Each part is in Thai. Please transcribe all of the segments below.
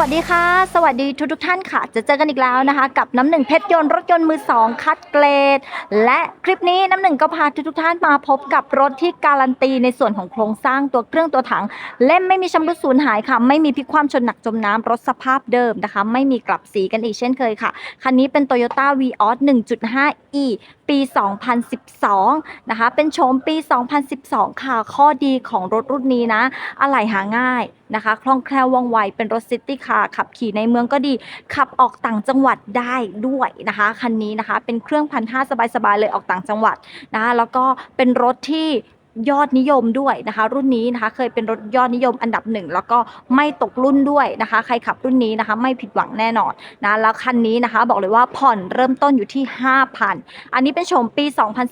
วัสดีค่ะ สวัสดีทุกทุกท่านค่ะ จะเจอกันอีกแล้วนะคะ กับน้ำหนึ่งเพชรยนต์รถยนต์มือสองคัดเกรด และคลิปนี้น้ำหนึ่งก็พาทุกทุกท่านมาพบกับรถที่การันตีในส่วนของโครงสร้างตัวเครื่องตัวถัง เล่มไม่มีชำรุดสูญหายค่ะ ไม่มีพลิกคว่ำชนหนักจมน้ำรถสภาพเดิมนะคะ ไม่มีกลับสีกันอีกเช่นเคยค่ะ คันนี้เป็น Toyota Vios 1.5e ปี 2012 นะคะ เป็นโฉมปี 2012 ค่ะ ข้อดีของรถรุ่นนี้นะ อะไหล่หาง่ายนะคะ คล่องแคล่วว่องไว เป็นรถซิตี้คาร์ขับขี่ในเมืองก็ดี ขับออกต่างจังหวัดได้ด้วยนะคะ คันนี้นะคะ เป็นเครื่องพันห้าสบายๆเลยออกต่างจังหวัดนะคะ แล้วก็เป็นรถที่ ยอดนิยมด้วยนะคะ รุ่นนี้นะคะเคยเป็นรถยอดนิยมอันดับหนึ่งแล้วก็ไม่ตกรุ่นด้วยนะคะ ใครขับรุ่นนี้นะคะ ไม่ผิดหวังแน่นอนนะแล้วคันนี้นะคะ บอกเลยว่าผ่อนเริ่มต้นอยู่ที่ 5,000 อันนี้เป็นโฉมปี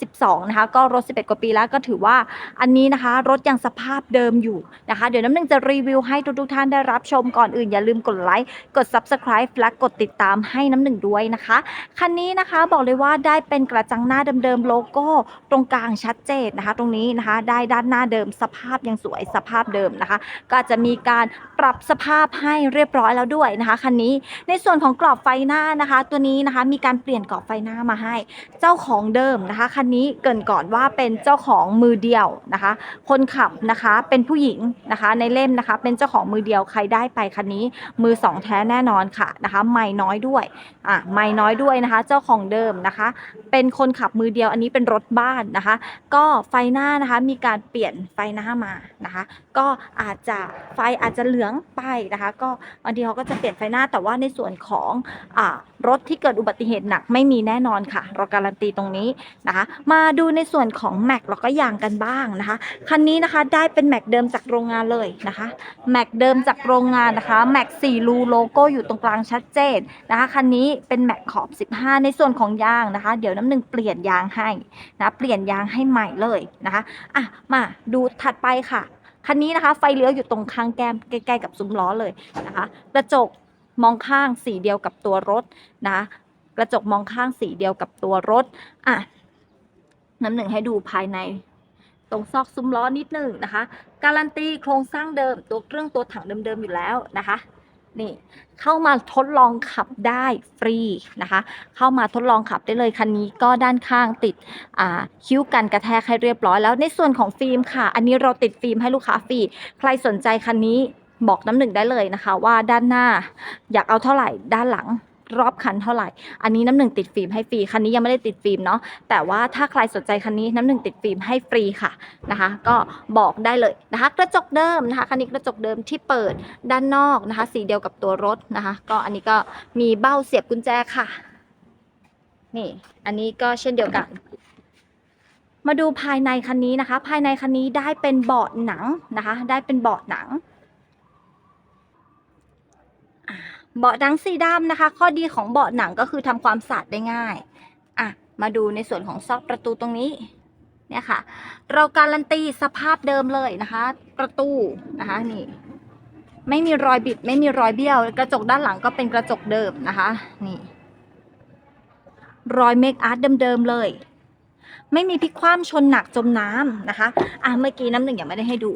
2012 นะคะ ก็รถ 11 กว่าปีแล้วก็ถือว่าอันนี้นะคะ รถยังสภาพเดิมอยู่นะคะ เดี๋ยวน้ำหนึ่งจะรีวิวให้ทุกๆท่านได้รับชมก่อนอื่นอย่าลืมกดไลค์กด Subscribe และกดติดตามให้น้ำหนึ่งด้วยนะคะคันนี้นะคะบอกเลยว่าได้เป็นกระจังหน้าเดิมๆโลโก้ตรงกลางชัดเจนนะคะ ตรงนี้นะคะได้ด้านหน้าเดิมสภาพยังสวยสภาพเดิมนะคะ ก็จะมีการ รับสภาพให้เรียบร้อยแล้วด้วยนะคะคันนี้ในส่วนของกรอบไฟหน้านะคะ ตัวนี้นะคะมีการเปลี่ยนกรอบไฟหน้ามาให้ เจ้าของเดิมนะคะคันนี้เกินก่อนว่าเป็นเจ้าของมือเดียวนะคะ คนขับนะคะเป็นผู้หญิงนะคะ ในเล่มนะคะ เป็นเจ้าของมือเดียวใครได้ไปคันนี้มือสองแท้แน่นอนค่ะนะคะ ไม่น้อยด้วยอะไม่น้อยด้วยนะคะ เจ้าของเดิมนะคะ เป็นคนขับมือเดียวอันนี้เป็นรถบ้านนะคะ ก็ไฟหน้านะคะมีการเปลี่ยนไฟหน้ามานะคะ ก็อาจจะไฟอาจจะเหลืองไปนะคะ ก็บางทีเขาก็จะเปลี่ยนไฟหน้าแต่ว่าในส่วนของอรถที่เกิดอุบัติเหตุหนักไม่มีแน่นอนค่ะ เราการันตีตรงนี้นะคะ มาดูในส่วนของแม็กแล้วก็ยางกันบ้างนะคะคันนี้นะคะได้เป็นแม็กเดิมจากโรงงานเลยนะคะแม็กเดิมจากโรงงานนะคะแม็ก4รูโลโก้อยู่ตรงกลางชัดเจนนะคะคันนี้เป็นแม็กขอบ 15 ในส่วนของยางนะคะ เดี๋ยวน้ำหนึ่งเปลี่ยนยางให้นะเปลี่ยนยางให้ใหม่เลยนะคะอะมาดูถัดไปค่ะ คันนี้นะคะ ไฟเลี้ยวอยู่ตรงข้างแก้มใกล้ๆกับซุ้มล้อเลยนะคะกระจกมองข้างสีเดียวกับตัวรถนะคะกระจกมองข้างสีเดียวกับตัวรถอะน้ำหนึ่งให้ดูภายใน ตรงซอกซุ้มล้อนิดหนึ่งนะคะ การันตีโครงสร้างเดิมตัวเครื่องตัวถังเดิมๆอยู่แล้วนะคะ นี่เข้ามาทดลองขับได้ฟรีนะคะ เข้ามาทดลองขับได้เลยคันนี้ก็ด้านข้างติดคิ้วกันกระแทกให้เรียบร้อยแล้วในส่วนของฟิล์มค่ะ อันนี้เราติดฟิล์มให้ลูกค้าฟรีใครสนใจคันนี้บอกน้ำหนึ่งได้เลยนะคะ ว่าด้านหน้าอยากเอาเท่าไหร่ด้านหลัง รอบคันเท่าไหร่ อันนี้น้ำหนึ่งติดฟิล์มให้ฟรี คันนี้ยังไม่ได้ติดฟิล์มเนาะ แต่ว่าถ้าใครสนใจคันนี้น้ำหนึ่งติดฟิล์มให้ฟรีค่ะนะคะ ก็บอกได้เลยนะคะ กระจกเดิมนะคะ คันนี้กระจกเดิมที่เปิดด้านนอกนะคะ สีเดียวกับตัวรถนะคะ ก็อันนี้ก็มีเบ้าเสียบกุญแจค่ะ นี่ อันนี้ก็เช่นเดียวกันมาดูภายในคันนี้นะคะ ภายในคันนี้ได้เป็นเบาะหนังนะคะ ได้เป็นเบาะหนังอ่า เบาะหนังสีดำนะคะ ข้อดีของเบาะหนังก็คือทำความสะอาดได้ง่ายอะมาดูในส่วนของซอกประตูตรงนี้เนี่ยค่ะ เราการันตีสภาพเดิมเลยนะคะ ประตูนะคะนี่ไม่มีรอยบิด ไม่มีรอยเบี้ยว กระจกด้านหลังก็เป็นกระจกเดิมนะคะ นี่ รอยเมคอาร์ตเดิมๆเลย ไม่มีพลิกคว่ำชนหนักจมน้ำนะคะ อะเมื่อกี้น้ำหนึ่งยังไม่ได้ให้ดู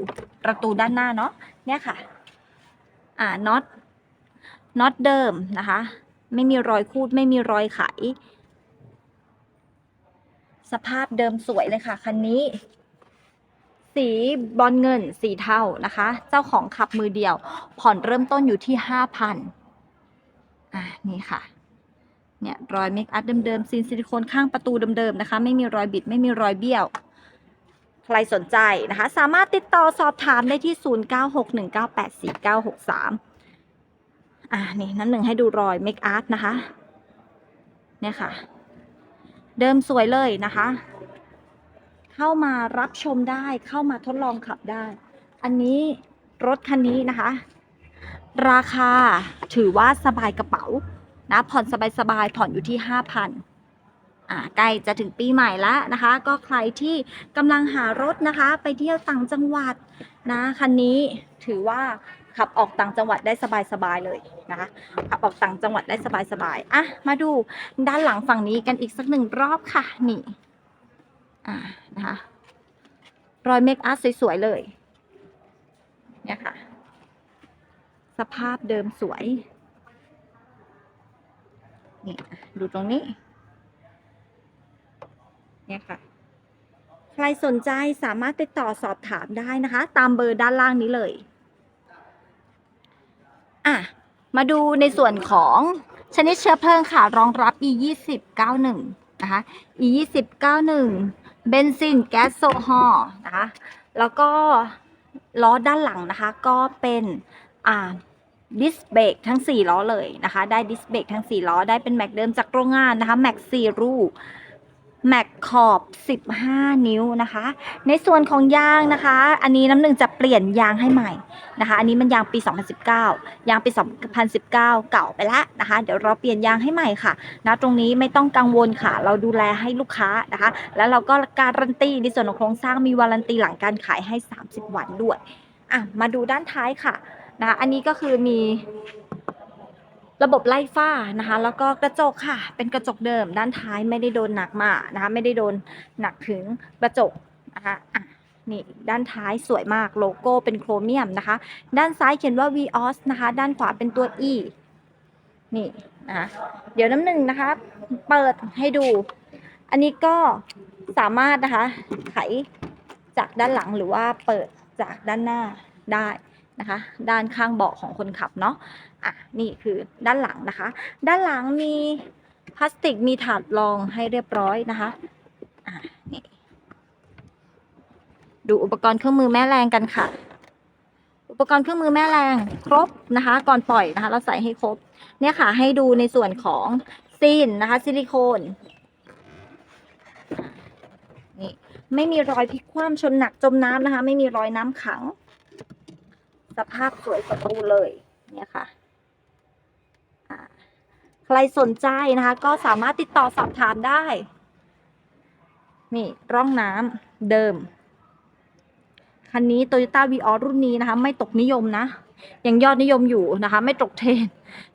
ประตูด้านหน้าเนาะเนี่ยค่ะ อ่าน็อต น็อตเดิมนะคะ ไม่มีรอยคูดไม่มีรอยไข สภาพเดิมสวยเลยค่ะคันนี้ สีบอลเงินสีเทานะคะ เจ้าของขับมือเดียว ผ่อนเริ่มต้นอยู่ที่ห้าพันอ่านี่ค่ะเนี่ยรอยเมคอัพเดิมๆซีนซิลิโคนข้างประตูเดิมๆนะคะ ไม่มีรอยบิดไม่มีรอยเบี้ยว ใครสนใจนะคะ สามารถติดต่อสอบถามได้ที่ 0961984963 อ่านี่น้ำหนึ่งให้ดูรอยเมคอัพนะคะ เนี่ยค่ะ เดิมสวยเลยนะคะ เข้ามารับชมได้เข้ามาทดลองขับได้ อันนี้รถคันนี้นะคะ ราคาถือว่าสบายกระเป๋านะผ่อนสบายๆผ่อนอยู่ที่ 5,000อ่าใกล้จะถึงปีใหม่แล้วนะคะ ก็ใครที่กำลังหารถนะคะ ไปเที่ยวต่างจังหวัดนะคันนี้ถือว่าขับออกต่างจังหวัดได้สบายๆเลย นะคะขับออกต่างจังหวัดได้สบายๆอะมาดูด้านหลังฝั่งนี้กันอีกสักหนึ่งรอบค่ะนี่อ่านะคะรอยเมคอัพสวยๆเลยเนี่ยค่ะสสภาพเดิมสวยนี่ดูตรงนี้ เนี่ยค่ะ ใครสนใจสามารถติดต่อสอบถามได้นะคะ ตามเบอร์ด้านล่างนี้เลย อะ มาดูในส่วนของชนิดเชื้อเพลิงค่ะ รองรับ e 2 0 9 1นะคะ e 2 0 9 1เบนซินแก๊สโซฮอล์นะคะ แล้วก็ล้อด้านหลังนะคะ ก็เป็นอ่าดิสเบรกทั้ง 4 ล้อเลยนะคะ ได้ดิสเบรกทั้ง 4 ล้อ ได้เป็นแม็กเดิมจากโรงงานนะคะ แม็กซีรู แม็กขอบ 15 นิ้วนะคะ ในส่วนของยางนะคะ อันนี้น้ำหนึ่งจะเปลี่ยนยางให้ใหม่นะคะ อันนี้มันยางปี 2019 ยางปี 2019 เก่าไปแล้วนะคะ เดี๋ยวเราเปลี่ยนยางให้ใหม่ค่ะนะตรงนี้ไม่ต้องกังวลค่ะ เราดูแลให้ลูกค้านะคะ แล้วเราก็การันตีในส่วนของโครงสร้างมีวารันตีหลังการขายให้ 30 วันด้วยอะมาดูด้านท้ายค่ะนะะอันนี้ก็คือมี ระบบไล่ฝ้านะคะ แล้วก็กระจกค่ะ เป็นกระจกเดิมด้านท้ายไม่ได้โดนหนักมากนะคะ ไม่ได้โดนหนักถึงกระจกนะคะอะนี่ด้านท้ายสวยมากโลโก้เป็นโครเมียมนะคะ ด้านซ้ายเขียนว่า Vios นะคะ ด้านขวาเป็นตัว E นี่นะคะเดี๋ยวน้ำหนึ่งนะคะ เปิดให้ดู อันนี้ก็สามารถนะคะไขจากด้านหลังหรือว่าเปิดจากด้านหน้าได้ นะคะ ด้านข้างเบาะของคนขับเนาะอะนี่คือด้านหลังนะคะ ด้านหลังมีพลาสติกมีถาดรองให้เรียบร้อยนะคะอะนี่ดูอุปกรณ์เครื่องมือแม่แรงกันค่ะ อุปกรณ์เครื่องมือแม่แรงครบนะคะ ก่อนปล่อยนะคะ เราใส่ให้ครบ เนี่ยค่ะ ให้ดูในส่วนของซีนนะคะ ซิลิโคนนี่ไม่มีรอยพลิกคว่ำชนหนักจมน้ำนะคะ ไม่มีรอยน้ำขัง สภาพสวยสมบูรณ์เลยเนี่ยค่ะใครสนใจนะคะ ก็สามารถติดต่อสอบถามได้ นี่ร่องน้ำเดิม คันนี้ Toyota v ีออรุ่นนี้นะคะ ไม่ตกนิยมนะ ยังยอดนิยมอยู่นะคะ ไม่ตกเทรน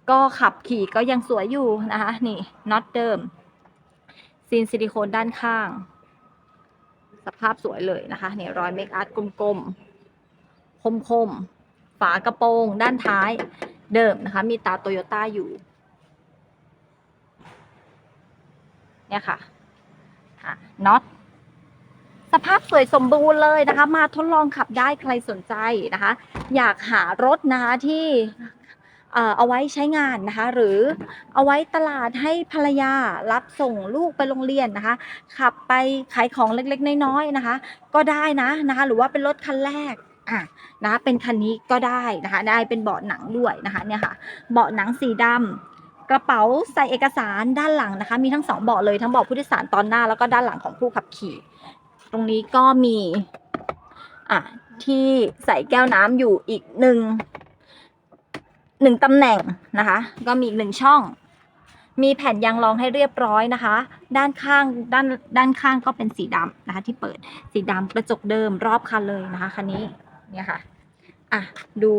ก็ขับขี่ก็ยังสวยอยู่นะคะ นี่น็อตเดิมซีนซิลิโคนด้านข้าง สภาพสวยเลยนะคะนี่รอยเมคอาร์ตกลมๆ คมๆ ฝากระโปรงด้านท้ายเดิมนะคะ มีตาโตโยต้าอยู่ เนี่ยค่ะอะน็อตสภาพสวยสมบูรณ์เลยนะคะ มาทดลองขับได้ใครสนใจนะคะ อยากหารถนะคะที่เออเอาไว้ใช้งานนะคะ หรือเอาไว้ตลาดให้ภรรยารับส่งลูกไปโรงเรียนนะคะ ขับไปขายของเล็กๆน้อยๆนะคะ ก็ได้นะนะคะ หรือว่าเป็นรถคันแรก อะนะเป็นคันนี้ก็ได้นะคะ ได้เป็นเบาะหนังด้วยนะคะเนี่ยค่ะ เบาะหนังสีดำกระเป๋าใส่เอกสารด้านหลังนะคะ มีทั้งสองเบาะเลยทั้งเบาะผู้โดยสารตอนหน้าแล้วก็ด้านหลังของผู้ขับขี่ ตรงนี้ก็มีอะที่ใส่แก้วน้ำอยู่อีกหนึ่งหนึ่งตำแหน่งนะคะ ก็มีอีกหนึ่งช่อง มีแผ่นยางรองให้เรียบร้อยนะคะ ด้านข้างด้านด้านข้างก็เป็นสีดำนะคะ ที่เปิดสีดำกระจกเดิมรอบคันเลยนะคะคันนี้ เนี่ยค่ะ อะ ดู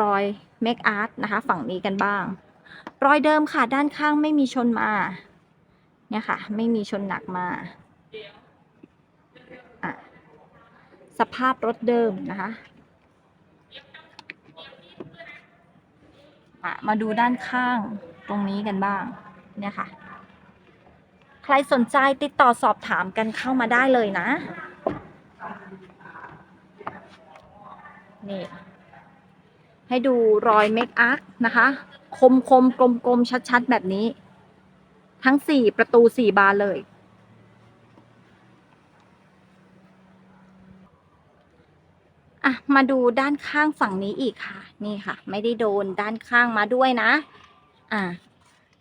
รอยเมคอาร์ตนะคะ ฝั่งนี้กันบ้าง รอยเดิมค่ะ ด้านข้างไม่มีชนมา เนี่ยค่ะ ไม่มีชนหนักมาอะสภาพรถเดิมนะคะอะมาดูด้านข้างตรงนี้กันบ้าง เนี่ยค่ะ ใครสนใจติดต่อสอบถามกันเข้ามาได้เลยนะ นี่ ให้ดูรอยเมคอัพนะคะ คมคมกลมกลมๆชัดๆ แบบนี้ ทั้งสี่ประตูสี่บานเลย อะ มาดูด้านข้างฝั่งนี้อีกค่ะ นี่ค่ะ ไม่ได้โดนด้านข้างมาด้วยนะ อะ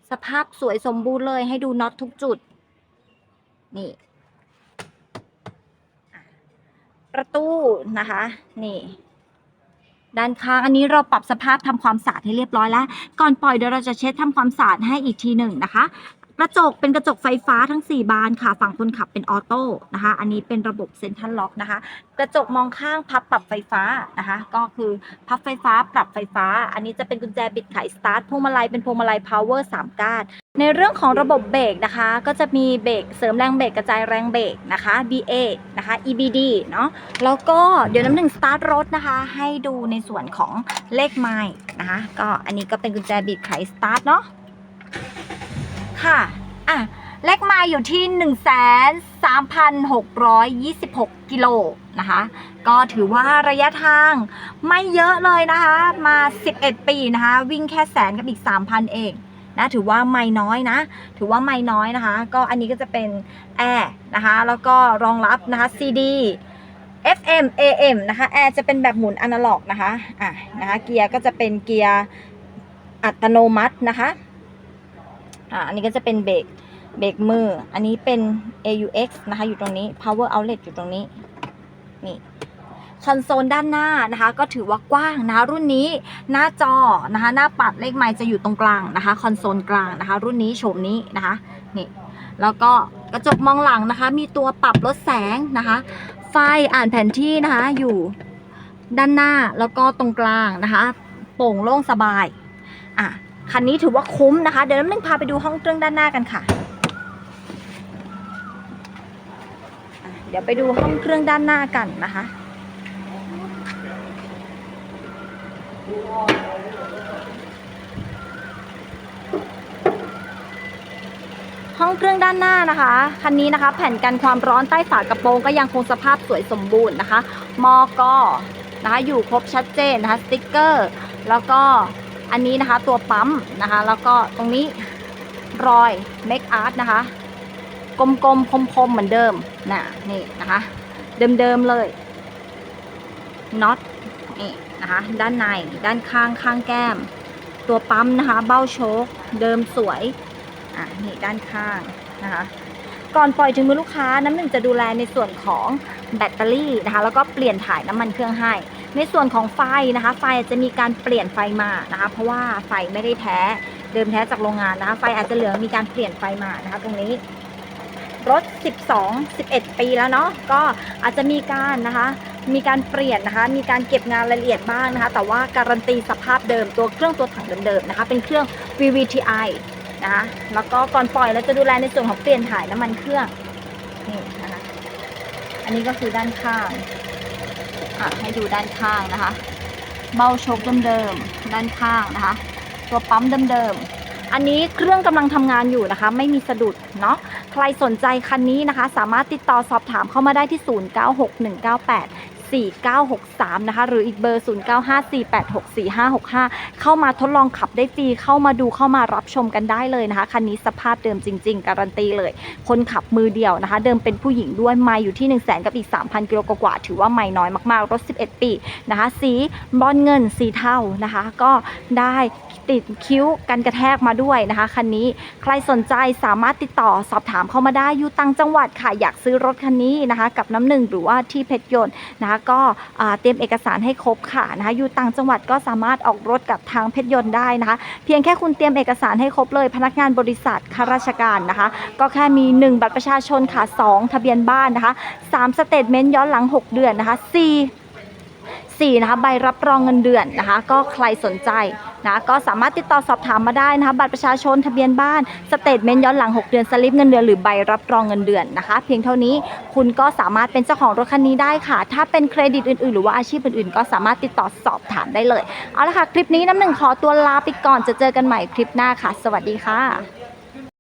สภาพสวยสมบูรณ์เลยให้ดูน็อตทุกจุด นี่ประตูนะคะ นี่ ด้านข้างอันนี้เราปรับสภาพทำความสะอาดให้เรียบร้อยแล้ว ก่อนปล่อยเดี๋ยวเราจะเช็ดทำความสะอาดให้อีกทีหนึ่งนะคะ กระจกเป็นกระจกไฟฟ้าทั้ง 4 บานค่ะ ฝั่งคนขับเป็นออโต้นะคะ อันนี้เป็นระบบเซ็นทรัลล็อกนะคะ กระจกมองข้างพับปรับไฟฟ้านะคะ ก็คือพับไฟฟ้าปรับไฟฟ้า อันนี้จะเป็นกุญแจบิดไขสตาร์ทพวงมาลัยเป็นพวงมาลัย power 3ก้านในเรื่องของระบบเบรกนะคะ ก็จะมีเบรกเสริมแรงเบรกกระจายแรงเบรกนะคะ BA นะคะ EBD เนาะแล้วก็เดี๋ยวน้ำหนึ่งสตาร์ทรถนะคะ ให้ดูในส่วนของเลขไมล์นะคะ ก็อันนี้ก็เป็นกุญแจบิดไขสตาร์ทเนาะ ค่ะ อะ เลขไมล์อยู่ที่ 1 3 6 2 6 กิโลนะคะ ก็ถือว่าระยะทางไม่เยอะเลยนะคะ มา 11 ปีนะคะ วิ่งแค่แสนกับอีก 3,000 เองนะถือว่าไม่น้อยนะ ถือว่าไม่น้อยนะคะ ก็อันนี้ก็จะเป็นแอร์นะคะ แล้วก็รองรับนะคะ CD FM AM นะคะ แอร์จะเป็นแบบหมุนอนาล็อกนะคะ อะนะคะ เกียร์ก็จะเป็นเกียร์อัตโนมัตินะคะ อะอันนี้ก็จะเป็นเบรกเบรกมือ อันนี้เป็น AUX นะคะ อยู่ตรงนี้ power outlet อยู่ตรงนี้ นี่คอนโซลด้านหน้านะคะ ก็ถือว่ากว้างนะคะ รุ่นนี้หน้าจอนะคะ หน้าปัดเลขไมล์จะอยู่ตรงกลางนะคะ คอนโซลกลางนะคะ รุ่นนี้โฉมนี้นะคะนี่แล้วก็กระจกมองหลังนะคะ มีตัวปรับลดแสงนะคะ ไฟอ่านแผนที่นะคะอยู่ด้านหน้าแล้วก็ตรงกลางนะคะ โปร่งโล่งสบาย คันนี้ถือว่าคุ้มนะคะ เดี๋ยวน้ำหนึ่งพาไปดูห้องเครื่องด้านหน้ากันค่ะเดี๋ยวไปดูห้องเครื่องด้านหน้ากันนะคะ ห้องเครื่องด้านหน้านะคะ คันนี้นะคะ แผ่นกันความร้อนใต้ฝากระโปรงก็ยังคงสภาพสวยสมบูรณ์นะคะ มอกอนะคะอยู่ครบชัดเจนนะคะ สติกเกอร์ แล้วก็ อันนี้นะคะตัวปั๊มนะคะ แล้วก็ตรงนี้รอยเมคอาร์ตนะคะ กลมๆคมๆเหมือนเดิมนะนี่นะคะ เดิมๆเลยน็อตนี่นะคะ ด้านในด้านข้างข้างแก้ม ตัวปั๊มนะคะ เบ้าโชคเดิมสวยอะนี่ด้านข้างนะคะ ก่อนปล่อยถึงมือลูกค้าน้ำหนึ่งจะดูแลในส่วนของแบตเตอรี่นะคะ แล้วก็เปลี่ยนถ่ายน้ำมันเครื่องให้ ในส่วนของไฟนะคะ ไฟจะมีการเปลี่ยนไฟมานะคะ เพราะว่าไฟไม่ได้แท้เดิมแท้จากโรงงานนะคะ ไฟอาจจะเหลืองมีการเปลี่ยนไฟมานะคะ ตรงนี้ รถ 12 11 ปีแล้วเนาะก็อาจจะมีการนะคะ มีการเปลี่ยนนะคะ มีการเก็บงานรายละเอียดบ้างนะคะ แต่ว่าการันตีสภาพเดิมตัวเครื่องตัวถังเดิมๆนะคะ เป็นเครื่อง VVTi นะคะแล้วก็ก่อนปล่อยเราจะดูแลในส่วนของเปลี่ยนถ่ายน้ำมันเครื่องนี่นะคะอันนี้ก็คือด้านข้าง อะให้ดูด้านข้างนะคะ เบ้าชกเดิมๆด้านข้างนะคะ ตัวปั๊มเดิมๆอันนี้เครื่องกำลังทำงานอยู่นะคะ ไม่มีสะดุดเนาะใครสนใจคันนี้นะคะ สามารถติดต่อสอบถามเข้ามาได้ที่ 096198 4963 นะคะ หรืออีกเบอร์ 0954864565 เข้ามาทดลองขับได้ฟรี เข้ามาดูเข้ามารับชมกันได้เลยนะคะ คันนี้สภาพเดิมจริง ๆ การันตีเลย คนขับมือเดียวนะคะ เดิมเป็นผู้หญิงด้วย ไม่อยู่ที่ 1 0 0 0 0แกับอีก 3,000 กิโลกว่า ถือว่าไม่น้อยมากๆ รถ 11 ปีนะคะ สีบอลเงิน สีเทานะคะ ก็ได้ติดคิ้วกันกระแทกมาด้วยนะคะ คันนี้ใครสนใจสามารถติดต่อสอบถามเข้ามาได้อยู่ต่างจังหวัดค่ะ อยากซื้อรถคันนี้นะคะ กับน้ำหนึ่งหรือว่าที่เพชรยนต์นะคะก็เตรียมเอกสารให้ครบค่ะนะคะอยู่ต่างจังหวัดก็สามารถออกรถกับทางเพชรยนต์ได้นะคะ เพียงแค่คุณเตรียมเอกสารให้ครบเลย พนักงานบริษัทข้าราชการนะคะ ก็แค่มี 1 บัตรประชาชนค่ะ 2 ทะเบียนบ้านนะคะ 3 สเตทเมนต์ย้อนหลัง 6 เดือนนะคะ 4 4นะคะใบรับรองเงินเดือนนะคะ ก็ใครสนใจ นะก็สามารถติดต่อสอบถามมาได้นะคะบัตรประชาชนทะเบียนบ้านสเตทเมนต์ย้อนหลัง 6 เดือนสลิปเงินเดือนหรือใบรับรองเงินเดือนนะคะ เพียงเท่านี้คุณก็สามารถเป็นเจ้าของรถคันนี้ได้ค่ะ ถ้าเป็นเครดิตอื่นๆ หรือว่าอาชีพอื่นๆ ก็สามารถติดต่อสอบถามได้เลย เอาละค่ะ คลิปนี้น้ำหนึ่งขอตัวลาไปก่อนจะเจอกันใหม่คลิปหน้าค่ะ สวัสดีค่ะ